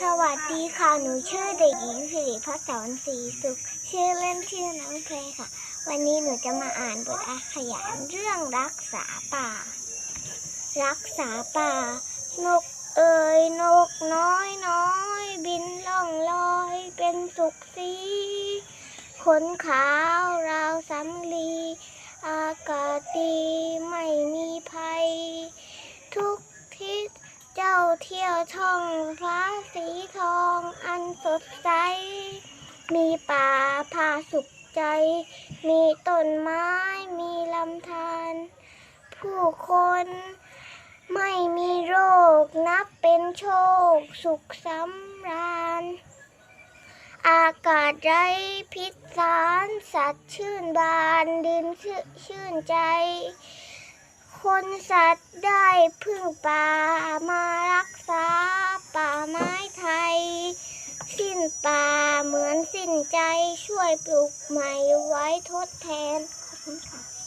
สวัสดีค่ะ หนูชื่อเด็กหญิงสิริพัฒน์สอนศรีสุข ชื่อเล่นชื่อน้องเพลค่ะ วันนี้หนูจะมาอ่านบทอาขยานเรื่องรักษาป่า รักษาป่า นกเอ่ยนกน้อยน้อย บินล่องลอยเป็นสุขสีขนขาวราวสำลี อากาศดีไม่มีภัย ทุกทิศ เที่ยวท่องฟ้าสีทองอันสดใส มีป่าพาสุขใจ มีต้นไม้มีลำธารผู้คนไม่มีโรคนับเป็นโชคสุขสำราญ อากาศไร้พิษสารสัตว์ชื่นบานดินชื่นชื่นใจ คนสัตว์ได้พึ่งป่ามา เหมือนสิ้นใจช่วยปลูกใหม่ไว้ทดแทนขอบคุณค่ะ